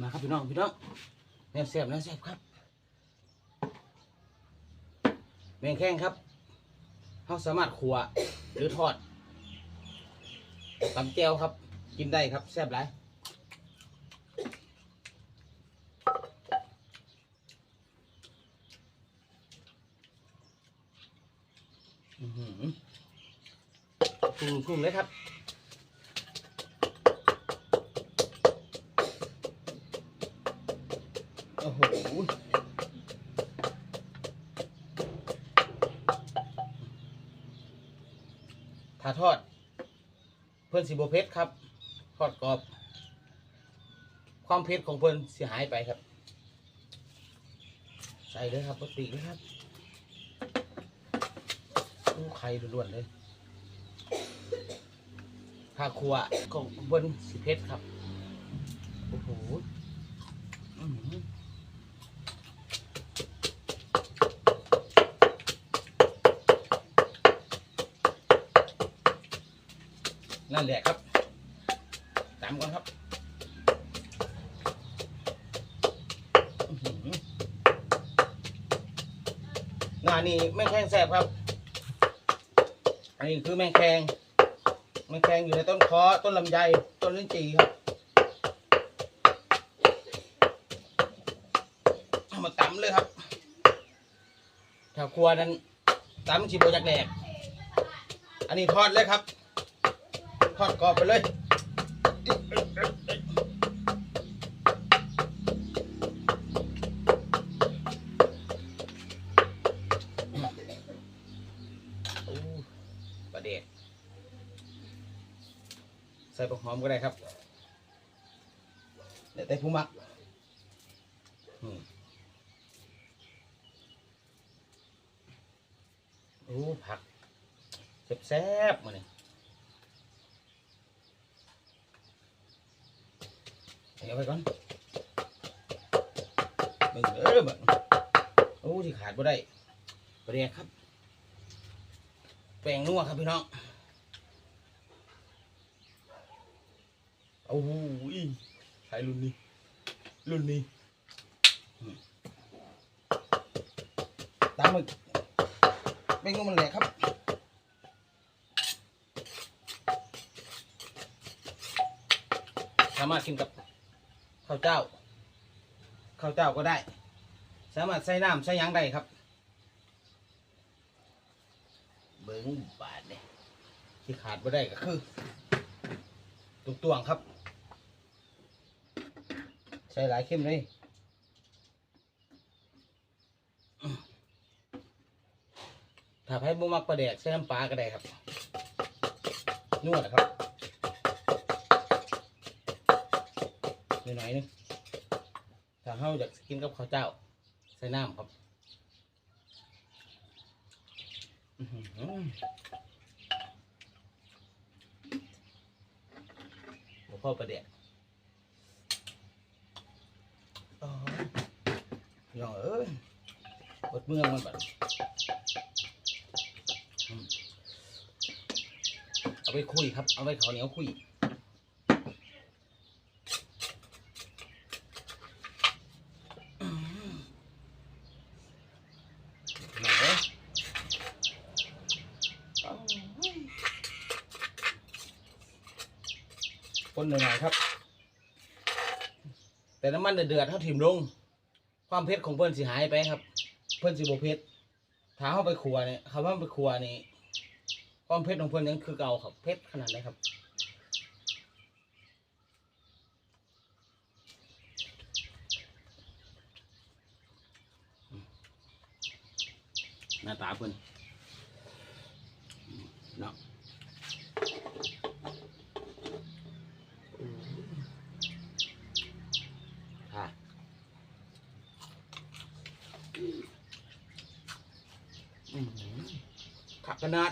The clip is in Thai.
มาครับพี่น้องพี่น้องแนวแซ่บแนวแซ่บครับแมงแข้งครับเขาสามารถขัวหรือทอดตำแจ่วครับ กินได้ครับแซ่บหลายอื้อหือกุ้งกุ้งเลยครับ โอ้โหถ้าทอด เพื่อนสีโบเพชรครับ ทอดกรอบ ความเผ็ดของเพื่อนเสียหายไปครับ ใส่เลยครับปกติเลยครับอู้ไข่ล้วนๆเลยข้าครัวของเพื่อนสีเพชรครับ โอ้โห นั่นแหละครับตามก่อนครับอื้านี้แม่งแข้งแสบครับ อันนี้คือแมงแคงแมงแคงอยู่ในต้นคอต้นลำไยต้นลิ้นจี่ครับเอามาตำเลยครับถ้าครัวนั้นตำชิบจากแดกอันนี้ทอดเลยครับ อดกรอบไปเลยโอ้ประเด็ดใส่ผักหอมก็ได้ครับเดี๋ยวแต่ผู้มักอืมโอ้ผักแซ่บๆมาเนี่ย เอาไปก่อนเบิ่งเด้อเบิ่งโอ้ที่ขาดบ่ได้ปลาแดกครับ แป้งนัวครับพี่น้องโอ้โหยใช้รุ่นนี้รุ่นนี้อืมตามมึกไม่งูมันแหลกครับสามารถกินกับ ข้าวเจ้าข้าวเจ้าก็ได้ สามารถใส่น้ำใส่หยังได้ครับ เบิ้งบาทเนี่ยที่ขาดไม่ได้ก็คือตุกตวงครับ ใส่หลายเข้มเลยถ้าให้บุมักปลาแดกใส่น้ำปลาก็ได้ครับนวดนะครับ หน่อยนึงถ้าเฮาอยากกินกับข้าวเจ้า ใส่น้ำครับอื้อหือบ่พ่อปลาแดกอ๋อพี่น้องเอ้ยบดเมืองมันแบบเอาไปคุยครับ เอาไปข้าวเหนียวคุยไหนเอา คนหน่อยๆครับ แต่น้ำมันเดือดๆเท่าถิ่มลง ความเผ็ดของเพื่อนสิหายไปครับ เพื่อนสิบเผ็ดถ้าเข้าไปครัวเนี่ยคำว่าไปครัวนี่ความเผ็ดของเพื่อนยังคือเก่าครับเผ็ดขนาดไหนครับหน้าตาเพื่อนเนาะ ขนาด